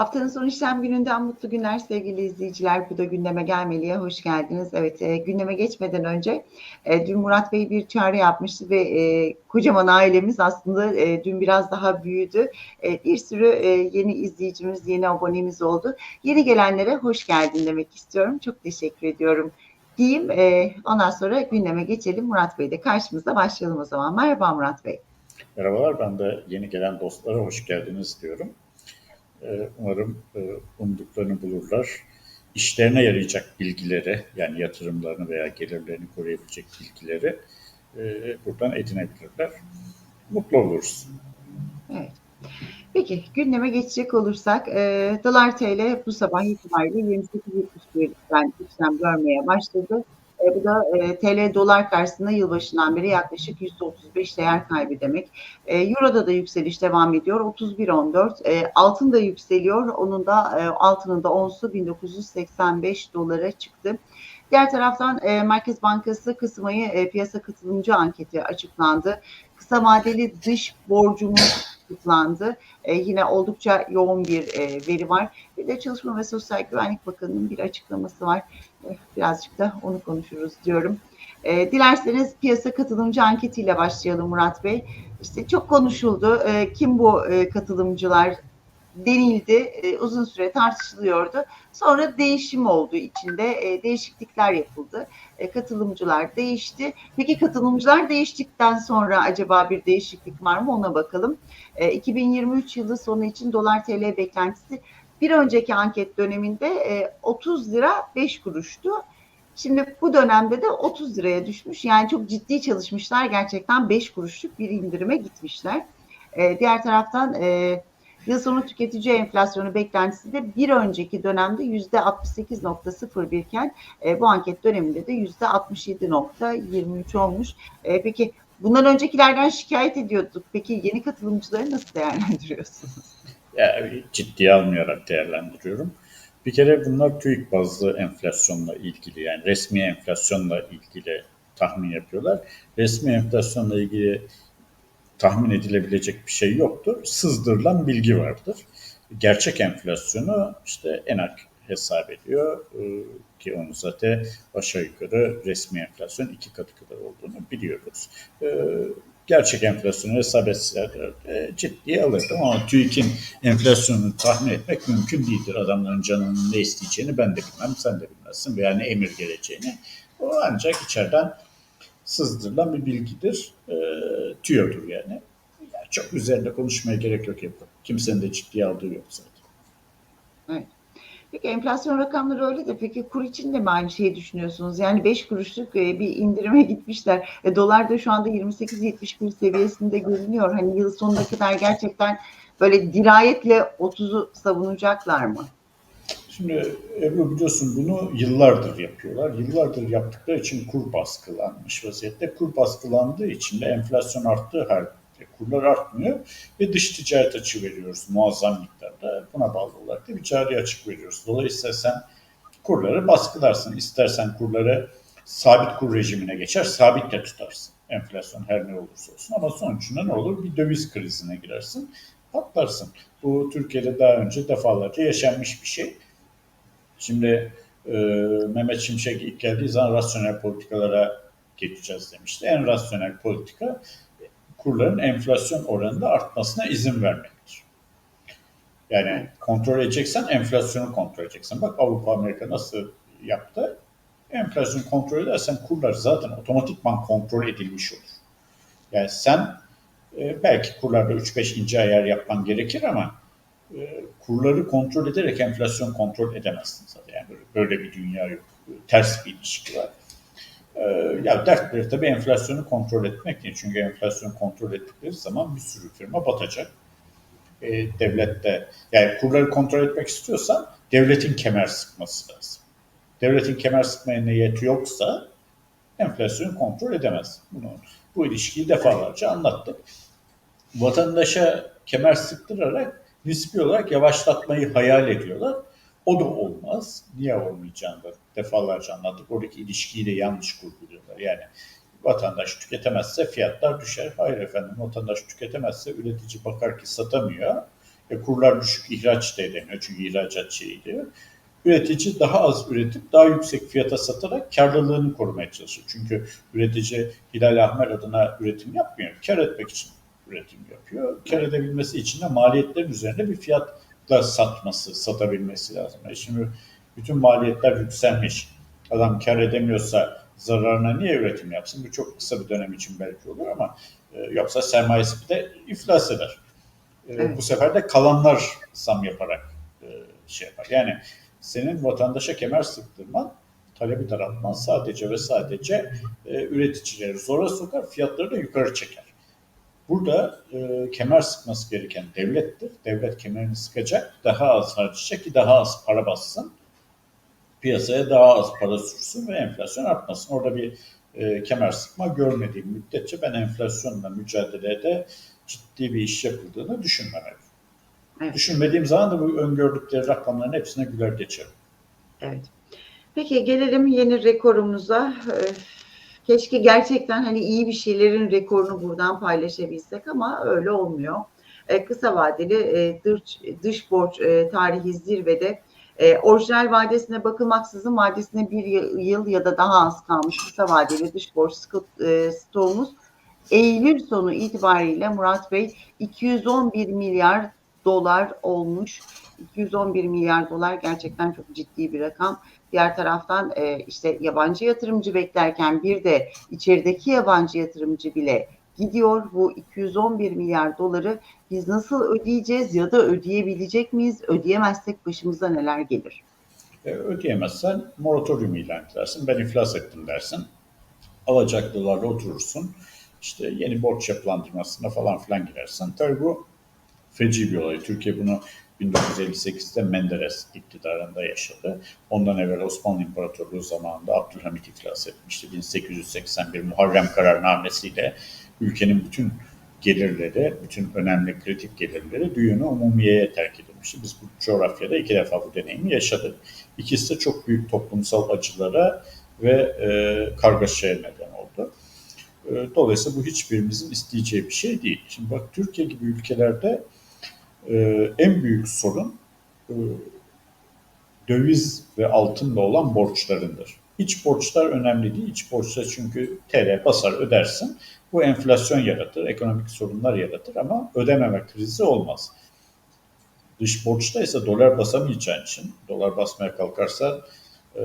Haftanın son işlem gününden mutlu günler sevgili izleyiciler. Bu da gündeme gelmeliye hoş geldiniz. Evet e, gündeme geçmeden önce e, dün Murat Bey bir çağrı yapmıştı ve e, kocaman ailemiz aslında e, dün biraz daha büyüdü. E, bir sürü e, yeni izleyicimiz, yeni abonemiz oldu. Yeni gelenlere hoş geldin demek istiyorum. Çok teşekkür ediyorum diyeyim. E, ondan sonra gündeme geçelim. Murat Bey de karşımızda başlayalım o zaman. Merhaba Murat Bey. Merhabalar, ben de yeni gelen dostlara hoş geldiniz diyorum. Ee, Umarım e, umduklarını bulurlar. İşlerine yarayacak bilgileri, yani yatırımlarını veya gelirlerini koruyabilecek bilgileri e, buradan edinebilirler. Mutlu oluruz. Evet. Peki gündeme geçecek olursak e, dolar TL bu sabah itibariyle 28.71'den işlem görmeye başladı. Bu da e, TL dolar karşısında yılbaşından beri yaklaşık %35 değer kaybı demek. E, Euro'da da yükseliş devam ediyor. 31.14. E, altın da yükseliyor. Onun da e, altının da onsu 1985 dolara çıktı. Diğer taraftan e, Merkez Bankası Kasım ayı e, piyasa katılımcı anketi açıklandı. Kısa vadeli dış borcumuz açıklandı. E, yine oldukça yoğun bir e, veri var. Bir de Çalışma ve Sosyal Güvenlik Bakanı'nın bir açıklaması var. E, birazcık da onu konuşuruz diyorum. E, dilerseniz piyasa katılımcı anketiyle başlayalım Murat Bey. İşte çok konuşuldu. E, kim bu e, katılımcılar denildi. E, uzun süre tartışılıyordu. Sonra değişim oldu içinde. E, değişiklikler yapıldı. E, katılımcılar değişti. Peki katılımcılar değiştikten sonra acaba bir değişiklik var mı ona bakalım. E, 2023 yılı sonu için dolar TL beklentisi bir önceki anket döneminde e, 30 lira 5 kuruştu. Şimdi bu dönemde de 30 liraya düşmüş. Yani çok ciddi çalışmışlar. Gerçekten 5 kuruşluk bir indirime gitmişler. E, diğer taraftan e, Yıl sonu tüketici enflasyonu beklentisi de bir önceki dönemde yüzde 68.01 iken e, bu anket döneminde de yüzde 67.23 olmuş. E, peki bundan öncekilerden şikayet ediyorduk. Peki yeni katılımcıları nasıl değerlendiriyorsunuz? Ya, ciddiye almayarak değerlendiriyorum. Bir kere bunlar TÜİK bazlı enflasyonla ilgili yani resmi enflasyonla ilgili tahmin yapıyorlar. Resmi enflasyonla ilgili tahmin edilebilecek bir şey yoktur. Sızdırılan bilgi vardır. Gerçek enflasyonu işte ENAK hesap ediyor ee, ki onu zaten aşağı yukarı resmi enflasyon iki katı kadar olduğunu biliyoruz. Ee, gerçek enflasyonu hesap etseler e, ciddiye alırdım ama TÜİK'in enflasyonunu tahmin etmek mümkün değildir. Adamların canının ne isteyeceğini ben de bilmem, sen de bilmezsin veya ne emir geleceğini. O ancak içeriden sızdırılan bir bilgidir. E, tüyodur yani. yani. Çok üzerinde konuşmaya gerek yok yapın. Kimsenin de ciddiye aldığı yok zaten. Evet. Peki enflasyon rakamları öyle de peki kur için de mi aynı şeyi düşünüyorsunuz? Yani 5 kuruşluk e, bir indirime gitmişler. E, dolar da şu anda 28-71 seviyesinde görünüyor. Hani yıl sonuna kadar gerçekten böyle dirayetle 30'u savunacaklar mı? Şimdi Ebru biliyorsun bunu yıllardır yapıyorlar. Yıllardır yaptıkları için kur baskılanmış vaziyette. Kur baskılandığı için de enflasyon arttığı halde kurlar artmıyor ve dış ticaret açığı veriyoruz muazzam miktarda. Buna bağlı olarak da bir cari açık veriyoruz. Dolayısıyla sen kurları baskılarsın. İstersen kurları sabit kur rejimine geçer, sabit de tutarsın. Enflasyon her ne olursa olsun. Ama sonucunda ne olur? Bir döviz krizine girersin, patlarsın. Bu Türkiye'de daha önce defalarca yaşanmış bir şey. Şimdi e, Mehmet Şimşek ilk geldiği zaman rasyonel politikalara geçeceğiz demişti. En rasyonel politika kurların enflasyon oranında artmasına izin vermektir. Yani kontrol edeceksen enflasyonu kontrol edeceksin. Bak Avrupa Amerika nasıl yaptı? Enflasyonu kontrol edersen kurlar zaten otomatikman kontrol edilmiş olur. Yani sen e, belki kurlarda 3-5 ince ayar yapman gerekir ama e, kurları kontrol ederek enflasyon kontrol edemezsin zaten. Yani böyle, böyle bir dünya yok. Ters bir ilişki var. E, ya dertleri tabii enflasyonu kontrol etmek değil. Çünkü enflasyonu kontrol ettikleri zaman bir sürü firma batacak. E, devlet de yani kurları kontrol etmek istiyorsan devletin kemer sıkması lazım. Devletin kemer sıkmaya niyeti yoksa enflasyonu kontrol edemez. Bunu bu ilişkiyi defalarca anlattık. Vatandaşa kemer sıktırarak nispi olarak yavaşlatmayı hayal ediyorlar. O da olmaz. Niye olmayacağını da defalarca anlattık. Oradaki ilişkiyi de yanlış kurguluyorlar. Yani vatandaş tüketemezse fiyatlar düşer. Hayır efendim vatandaş tüketemezse üretici bakar ki satamıyor. E, kurlar düşük ihraç da edemiyor çünkü ihracatçıydı. Üretici daha az üretip daha yüksek fiyata satarak karlılığını korumaya çalışıyor. Çünkü üretici Hilal Ahmer adına üretim yapmıyor. Kar etmek için üretim yapıyor. Kar edebilmesi için de maliyetlerin üzerinde bir fiyatla satması, satabilmesi lazım. E şimdi bütün maliyetler yükselmiş. Adam kar edemiyorsa zararına niye üretim yapsın? Bu çok kısa bir dönem için belki olur ama e, yoksa sermayesi bir de iflas eder. E, Evet. Bu sefer de kalanlar zam yaparak e, şey yapar. Yani senin vatandaşa kemer sıktırman talebi daraltmaz. Sadece ve sadece e, üreticileri zora sokar, fiyatları da yukarı çeker. Burada e, kemer sıkması gereken devlettir. Devlet kemerini sıkacak, daha az harcayacak ki daha az para bassın. Piyasaya daha az para sürsün ve enflasyon artmasın. Orada bir e, kemer sıkma görmediğim müddetçe ben enflasyonla mücadelede ciddi bir iş yapıldığını düşünmem. Evet. Düşünmediğim zaman da bu öngördükleri rakamların hepsine güler geçerim. Evet. Peki gelelim yeni rekorumuza. Ee, Keşke gerçekten hani iyi bir şeylerin rekorunu buradan paylaşabilsek ama öyle olmuyor. Ee, kısa vadeli e, dış, dış borç e, tarihi zirvede e, orijinal vadesine bakılmaksızın vadesine bir yıl, ya da daha az kalmış kısa vadeli dış borç e, stoğumuz Eylül sonu itibariyle Murat Bey 211 milyar dolar olmuş. 211 milyar dolar gerçekten çok ciddi bir rakam. Diğer taraftan e, işte yabancı yatırımcı beklerken bir de içerideki yabancı yatırımcı bile gidiyor. Bu 211 milyar doları biz nasıl ödeyeceğiz ya da ödeyebilecek miyiz? Ödeyemezsek başımıza neler gelir? E, ödeyemezsen moratorium ilan edersin. Ben iflas ettim dersin. Alacaklılarla oturursun. İşte yeni borç yapılandırmasına falan filan girersin. Tabii bu feci bir olay. Türkiye bunu 1958'de Menderes iktidarında yaşadı. Ondan evvel Osmanlı İmparatorluğu zamanında Abdülhamit iflas etmişti. 1881 Muharrem kararnamesiyle ülkenin bütün gelirleri, bütün önemli kritik gelirleri düğünü umumiyeye terk edilmişti. Biz bu coğrafyada iki defa bu deneyimi yaşadık. İkisi de çok büyük toplumsal acılara ve e, kargaşaya neden oldu. E, dolayısıyla bu hiçbirimizin isteyeceği bir şey değil. Şimdi bak Türkiye gibi ülkelerde e, en büyük sorun e, döviz ve altınla olan borçlarındır. İç borçlar önemli değil. İç borçlar çünkü TL basar ödersin. Bu enflasyon yaratır, ekonomik sorunlar yaratır ama ödememe krizi olmaz. Dış borçta ise dolar basamayacağın için, dolar basmaya kalkarsa e,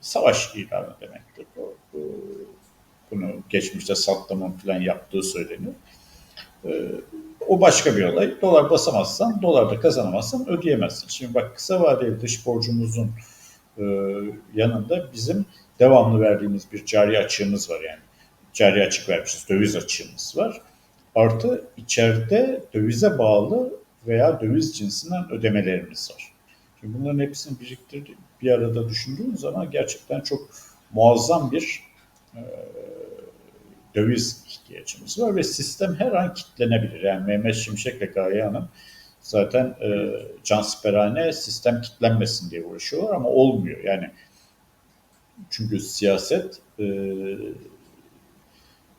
savaş ilanı demektir. Bu, bu, bunu geçmişte Saddam'ın falan yaptığı söylenir. E, o başka bir olay. Dolar basamazsan, dolar da kazanamazsan ödeyemezsin. Şimdi bak kısa vadeli dış borcumuzun e, yanında bizim devamlı verdiğimiz bir cari açığımız var yani. Cari açık vermişiz, döviz açığımız var. Artı içeride dövize bağlı veya döviz cinsinden ödemelerimiz var. Şimdi bunların hepsini biriktirdi, bir arada düşündüğümüz zaman gerçekten çok muazzam bir e, döviz ihtiyacımız var ve sistem her an kitlenebilir. Yani Mehmet Şimşek ve Gaye Hanım zaten e, cansperane sistem kitlenmesin diye uğraşıyorlar ama olmuyor. Yani çünkü siyaset e,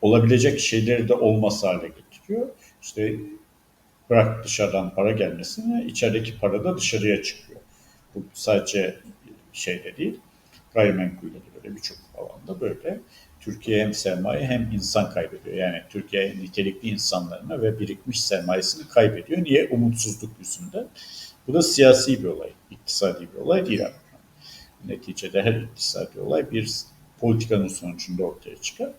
olabilecek şeyleri de olmaz hale getiriyor. İşte bırak dışarıdan para gelmesini, içerideki para da dışarıya çıkıyor. Bu sadece şeyde değil, gayrimenkulde de böyle birçok alanda böyle. Türkiye hem sermaye hem insan kaybediyor. Yani Türkiye nitelikli insanlarını ve birikmiş sermayesini kaybediyor. Niye? Umutsuzluk yüzünden. Bu da siyasi bir olay, iktisadi bir olay değil. Yani. Neticede her iktisadi olay bir politikanın sonucunda ortaya çıkar.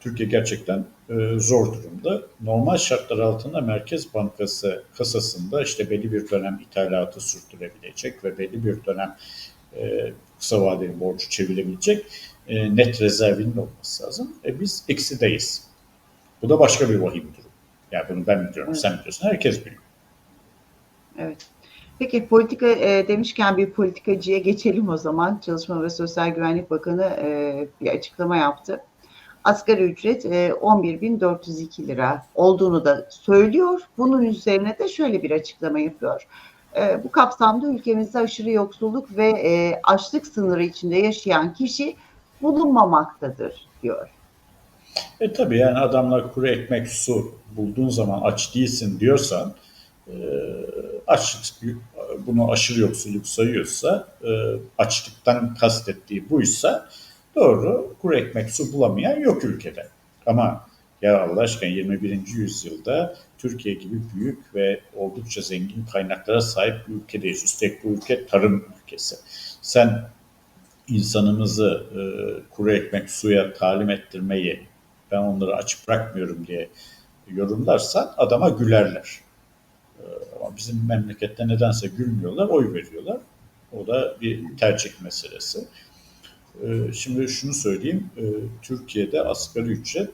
Türkiye gerçekten e, zor durumda. Normal şartlar altında Merkez Bankası kasasında işte belli bir dönem ithalatı sürdürebilecek ve belli bir dönem e, kısa vadeli borcu çevirebilecek e, net rezervinin olması lazım. E, biz eksideyiz. Bu da başka bir vahim durum. Yani bunu ben biliyorum, Evet. sen biliyorsun, herkes biliyor. Evet. Peki politika e, demişken bir politikacıya geçelim o zaman. Çalışma ve Sosyal Güvenlik Bakanı e, bir açıklama yaptı. Asgari ücret e, 11.402 lira olduğunu da söylüyor. Bunun üzerine de şöyle bir açıklama yapıyor. E, bu kapsamda ülkemizde aşırı yoksulluk ve e, açlık sınırı içinde yaşayan kişi bulunmamaktadır diyor. E tabii yani adamlar kuru ekmek su bulduğun zaman aç değilsin diyorsan e, açlık bunu aşırı yoksulluk sayıyorsa e, açlıktan kastettiği buysa doğru kuru ekmek su bulamayan yok ülkede. Ama ya Allah aşkına 21. yüzyılda Türkiye gibi büyük ve oldukça zengin kaynaklara sahip bir ülkedeyiz. Üstelik bu ülke tarım ülkesi. Sen insanımızı e, kuru ekmek suya talim ettirmeyi ben onları açık bırakmıyorum diye yorumlarsan adama gülerler. E, ama bizim memlekette nedense gülmüyorlar, oy veriyorlar. O da bir tercih meselesi. E, şimdi şunu söyleyeyim, e, Türkiye'de asgari ücret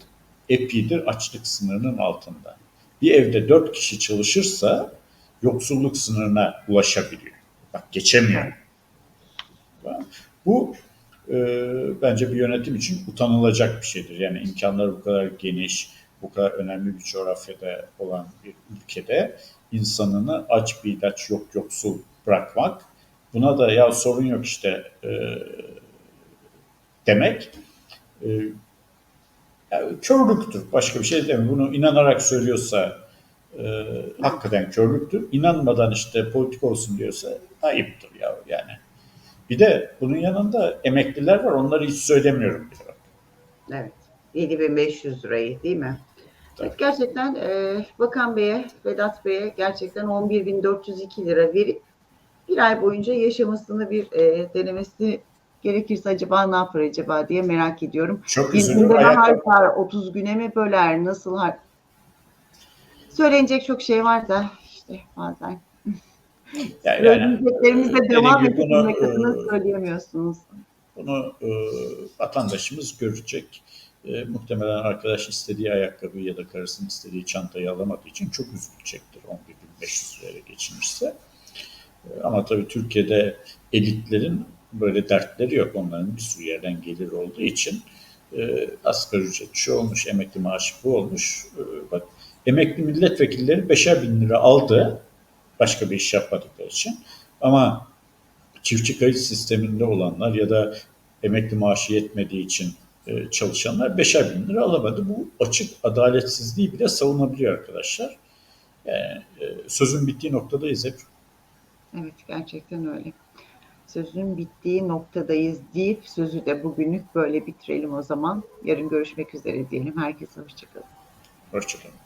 epidir açlık sınırının altında. Bir evde dört kişi çalışırsa yoksulluk sınırına ulaşabiliyor. Bak geçemiyor. Bu e, bence bir yönetim için utanılacak bir şeydir. Yani imkanları bu kadar geniş, bu kadar önemli bir coğrafyada olan bir ülkede insanını aç bir ilaç yok yoksul bırakmak, buna da ya sorun yok işte e, demek e, yani körlüktür. Başka bir şey mi? Bunu inanarak söylüyorsa e, hakikaten körlüktür. İnanmadan işte politik olsun diyorsa ayıptır ya yani. Bir de bunun yanında emekliler var. Onları hiç söylemiyorum bile. Evet. 7500 lirayı değil mi? Evet, gerçekten e, Bakan Bey'e, Vedat Bey'e gerçekten 11.402 lira verip bir ay boyunca yaşamasını bir e, denemesi gerekirse acaba ne yapar acaba diye merak ediyorum. Çok Bir üzülür. günde mi Ayakta, harcar, 30 güne mi böler, nasıl har... Söylenecek çok şey var da işte bazen yani, yani, söyleyeceklerimizle dediğim devam etmek adına e, söyleyemiyorsunuz. bunu e, vatandaşımız görecek. E, muhtemelen arkadaş istediği ayakkabıyı ya da karısının istediği çantayı alamadığı için çok üzülecektir 11.500 liraya geçilmişse. E, ama tabii Türkiye'de elitlerin böyle dertleri yok. Onların bir sürü yerden gelir olduğu için e, asgari ücret şu olmuş, emekli maaşı bu olmuş. E, bak emekli milletvekilleri beşer bin lira aldı başka bir iş yapmadıkları için. Ama çiftçi kayıt sisteminde olanlar ya da emekli maaşı yetmediği için e, çalışanlar beşer bin lira alamadı. Bu açık adaletsizliği bile savunabiliyor arkadaşlar. Yani, e, sözün bittiği noktadayız hep. Evet gerçekten öyle. Sözün bittiği noktadayız deyip sözü de bugünlük böyle bitirelim o zaman. Yarın görüşmek üzere diyelim. Herkese hoşçakalın. Hoşçakalın.